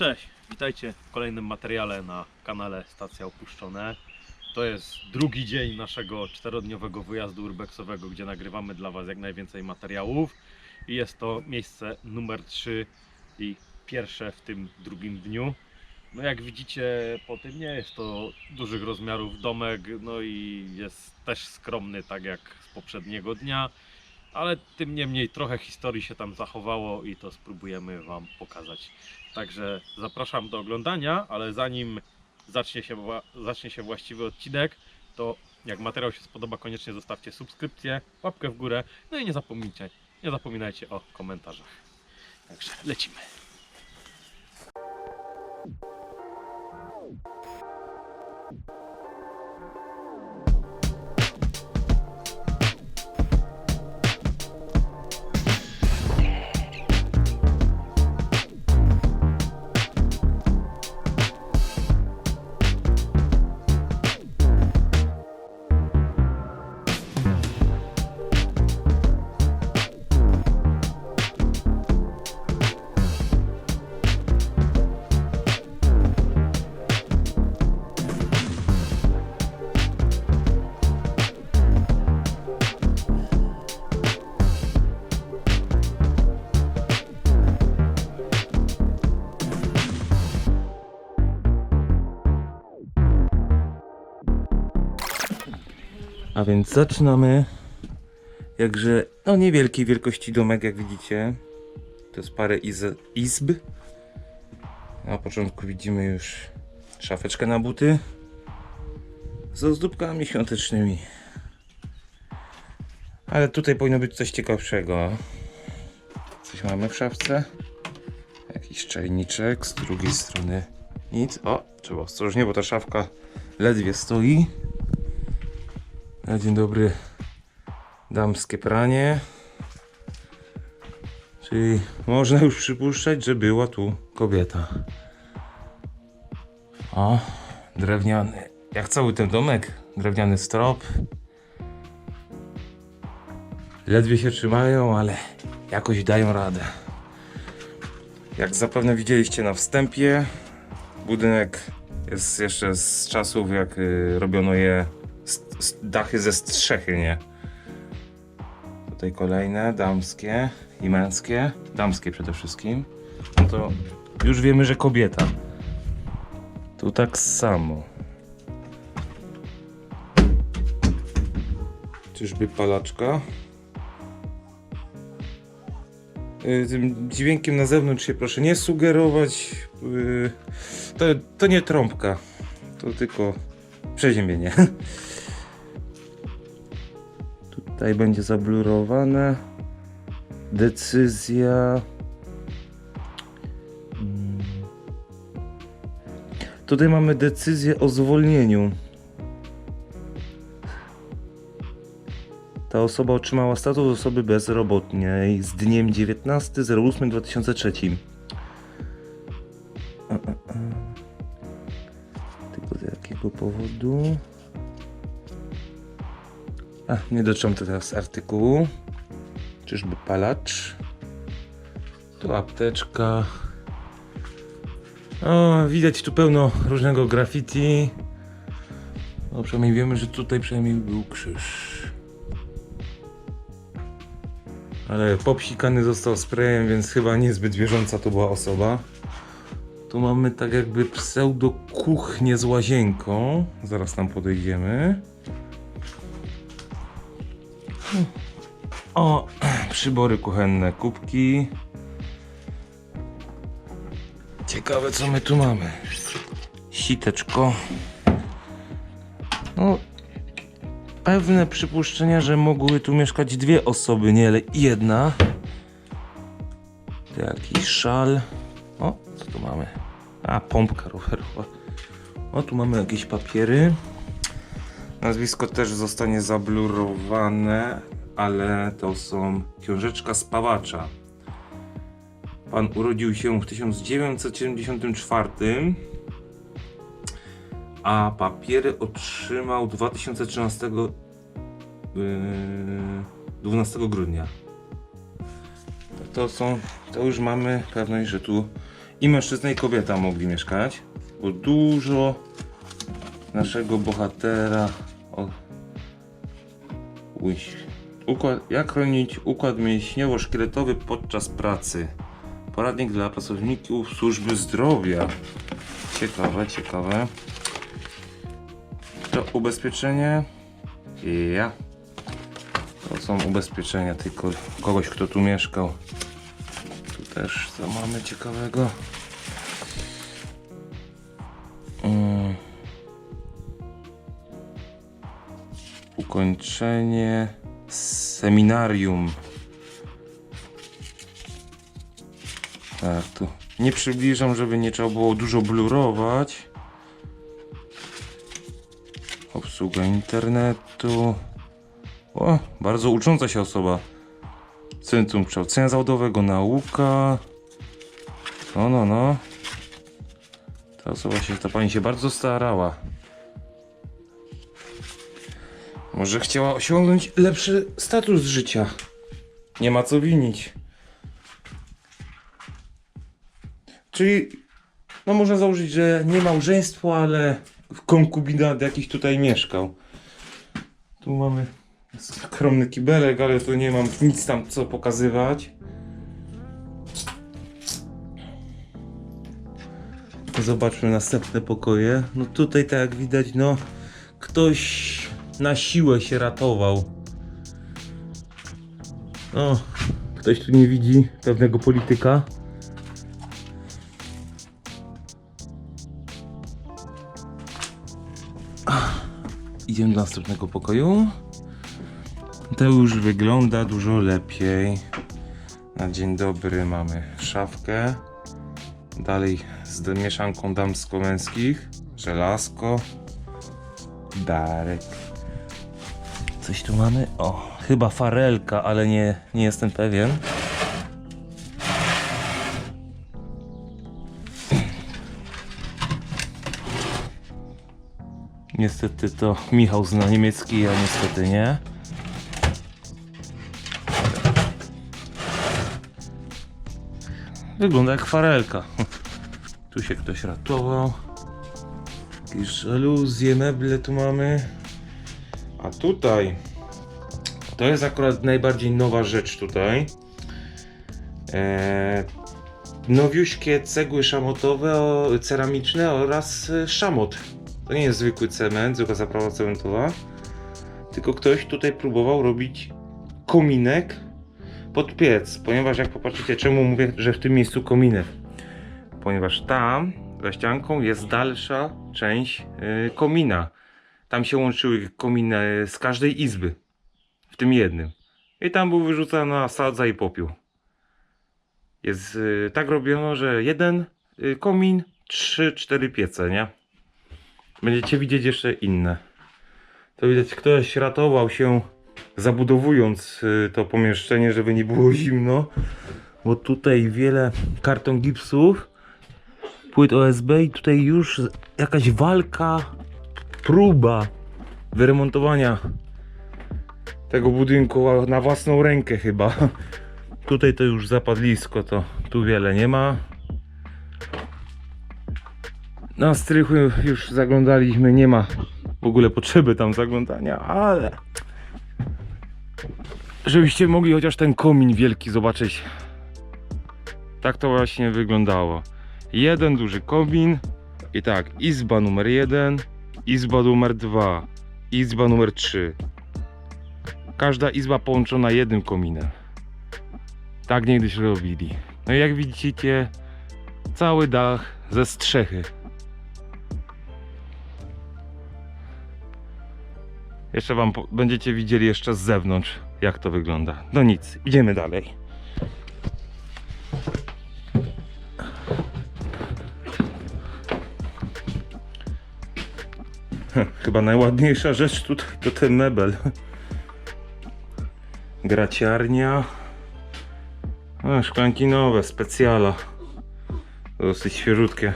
Cześć, witajcie w kolejnym materiale na kanale Stacja Opuszczone. To jest drugi dzień naszego czterodniowego wyjazdu urbexowego, gdzie nagrywamy dla Was jak najwięcej materiałów. I jest to miejsce numer 3 i pierwsze w tym drugim dniu. No jak widzicie po tym nie jest to dużych rozmiarów domek, no i jest też skromny tak jak z poprzedniego dnia. Ale tym niemniej trochę historii się tam zachowało i to spróbujemy Wam pokazać. Także zapraszam do oglądania, ale zanim zacznie się, zacznie się właściwy odcinek, to jak materiał się spodoba, koniecznie zostawcie subskrypcję, łapkę w górę, no i nie zapomnijcie, nie zapominajcie o komentarzach. Także lecimy. A więc zaczynamy. Jakże, no niewielkiej wielkości domek, jak widzicie. To jest parę iz izb. Na początku widzimy już szafeczkę na buty z ozdóbkami świątecznymi. Ale tutaj powinno być coś ciekawszego. Coś mamy w szafce. Jakiś czajniczek, z drugiej strony nic. O, trzeba ostrożnie, bo ta szafka ledwie stoi. Na dzień dobry damskie pranie. Czyli można już przypuszczać, że była tu kobieta. O, drewniany, jak cały ten domek, drewniany strop. Ledwie się trzymają, ale jakoś dają radę. Jak zapewne widzieliście na wstępie, budynek jest jeszcze z czasów, jak y, robiono je dachy ze strzechy, nie? Tutaj kolejne, damskie i męskie. Damskie przede wszystkim. No to już wiemy, że kobieta. Tu tak samo. Czyżby palaczka? Y, Tym dźwiękiem na zewnątrz się proszę nie sugerować. Y, To, to nie trąbka. To tylko przeziębienie. Tutaj będzie zablurowane. Decyzja. Mm. Tutaj mamy decyzję o zwolnieniu. Ta osoba otrzymała status osoby bezrobotnej z dniem 19.08.2003. A, a, a. Tylko z jakiego powodu? A, nie dotrzymam teraz artykułu. Czyżby palacz? Tu apteczka. O, widać tu pełno różnego graffiti. No, przynajmniej wiemy, że tutaj przynajmniej był krzyż. Ale popsikany został sprayem, więc chyba niezbyt wierząca to była osoba. Tu mamy tak jakby pseudo kuchnię z łazienką. Zaraz tam podejdziemy. O, przybory kuchenne, kubki. Ciekawe co my tu mamy. Siteczko. No, pewne przypuszczenia, że mogły tu mieszkać dwie osoby, nie jedna. Jakiś szal. O, co tu mamy? A, pompka rowerowa. O, tu mamy jakieś papiery. Nazwisko też zostanie zablurowane, ale to są książeczka spawacza. Pan urodził się w 1974, a papiery otrzymał 2013 yy, 12 grudnia. To są, to już mamy pewność, że tu i mężczyzna i kobieta mogli mieszkać, bo dużo naszego bohatera Układ, jak chronić układ mięśniowo-szkieletowy podczas pracy? Poradnik dla pracowników służby zdrowia. Ciekawe, ciekawe. To ubezpieczenie. Ja. To są ubezpieczenia tylko kogoś, kto tu mieszkał. Tu też co mamy ciekawego. Ukończenie seminarium. Tak, tu nie przybliżam, żeby nie trzeba było dużo blurować. Obsługa internetu. O, bardzo ucząca się osoba. Centrum Kształcenia Zawodowego, nauka. No, no, no. Ta osoba się, ta pani się bardzo starała. Może chciała osiągnąć lepszy status życia. Nie ma co winić. Czyli, no można założyć, że nie małżeństwo, ale konkubinat jakiś tutaj mieszkał. Tu mamy skromny kibelek, ale tu nie mam nic tam co pokazywać. Zobaczmy następne pokoje. No tutaj tak jak widać, no ktoś na siłę się ratował. No, ktoś tu nie widzi pewnego polityka. Idziemy do następnego pokoju. To już wygląda dużo lepiej. Na dzień dobry mamy szafkę. Dalej z mieszanką damsko-męskich. Żelazko. Darek. Coś tu mamy? O, chyba farelka, ale nie, nie jestem pewien. Niestety to Michał zna niemiecki, a niestety nie. Wygląda jak farelka. Tu się ktoś ratował. Jakieś żaluzje, meble tu mamy. A tutaj to jest akurat najbardziej nowa rzecz tutaj. Eee, nowiuśkie cegły szamotowe, o, ceramiczne oraz e, szamot. To nie jest zwykły cement, zwykła zaprawa cementowa. Tylko ktoś tutaj próbował robić kominek pod piec. Ponieważ jak popatrzycie, czemu mówię, że w tym miejscu kominek? Ponieważ tam za ścianką jest dalsza część y, komina. Tam się łączyły kominy z każdej izby. W tym jednym. I tam był wyrzucana sadza i popiół. Jest y, tak robiono, że jeden y, komin, trzy, cztery piece, nie? Będziecie widzieć jeszcze inne. To widać, ktoś ratował się zabudowując y, to pomieszczenie, żeby nie było zimno. Bo tutaj wiele karton gipsów, płyt OSB i tutaj już jakaś walka, próba wyremontowania tego budynku na własną rękę chyba. Tutaj to już zapadlisko, to tu wiele nie ma. Na strychu już zaglądaliśmy, nie ma w ogóle potrzeby tam zaglądania, ale żebyście mogli chociaż ten komin wielki zobaczyć. Tak to właśnie wyglądało. Jeden duży komin i tak, izba numer jeden, izba numer dwa, izba numer trzy. Każda izba połączona jednym kominem. Tak niegdyś robili. No i jak widzicie, cały dach ze strzechy. Jeszcze wam będziecie widzieli jeszcze z zewnątrz, jak to wygląda. No nic, idziemy dalej. Chyba najładniejsza rzecz tutaj to ten mebel. Graciarnia. A, szklanki nowe, specjala. Dosyć świeżutkie.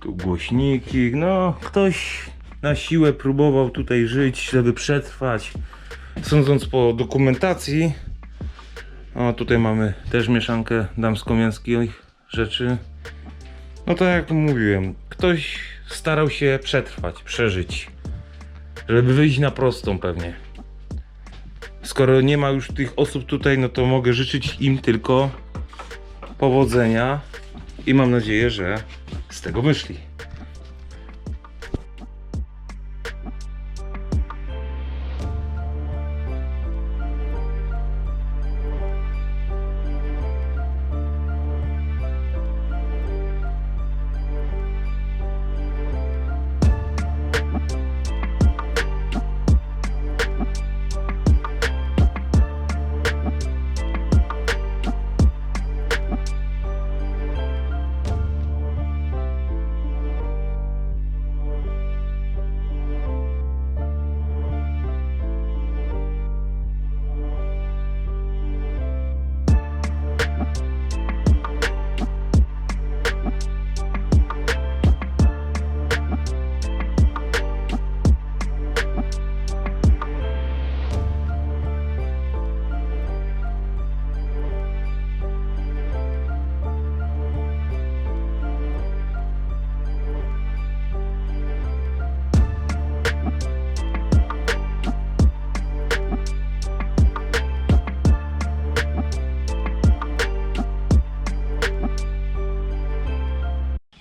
Tu głośniki. No, ktoś na siłę próbował tutaj żyć, żeby przetrwać. Sądząc po dokumentacji, o tutaj mamy też mieszankę damsko-męskich rzeczy. No tak jak mówiłem, ktoś starał się przetrwać, przeżyć, żeby wyjść na prostą pewnie. Skoro nie ma już tych osób tutaj, no to mogę życzyć im tylko powodzenia i mam nadzieję, że z tego wyszli.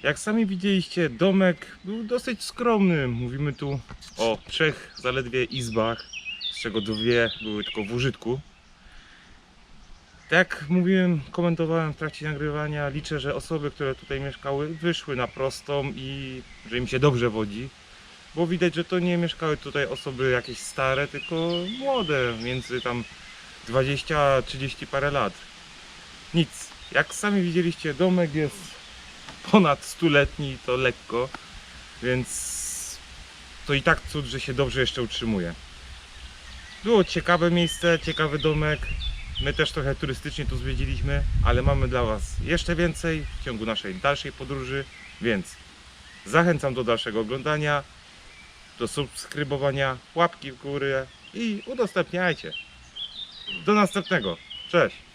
Jak sami widzieliście, domek był dosyć skromny. Mówimy tu o trzech zaledwie izbach, z czego dwie były tylko w użytku. Tak jak mówiłem, komentowałem w trakcie nagrywania, liczę, że osoby, które tutaj mieszkały, wyszły na prostą i że im się dobrze wodzi. Bo widać, że to nie mieszkały tutaj osoby jakieś stare, tylko młode, między tam 20 a 30 parę lat. Nic. Jak sami widzieliście, domek jest ponad stuletni to lekko, więc to i tak cud, że się dobrze jeszcze utrzymuje. Było ciekawe miejsce, ciekawy domek. My też trochę turystycznie tu zwiedziliśmy, ale mamy dla Was jeszcze więcej w ciągu naszej dalszej podróży, więc zachęcam do dalszego oglądania, do subskrybowania, łapki w górę i udostępniajcie. Do następnego. Cześć!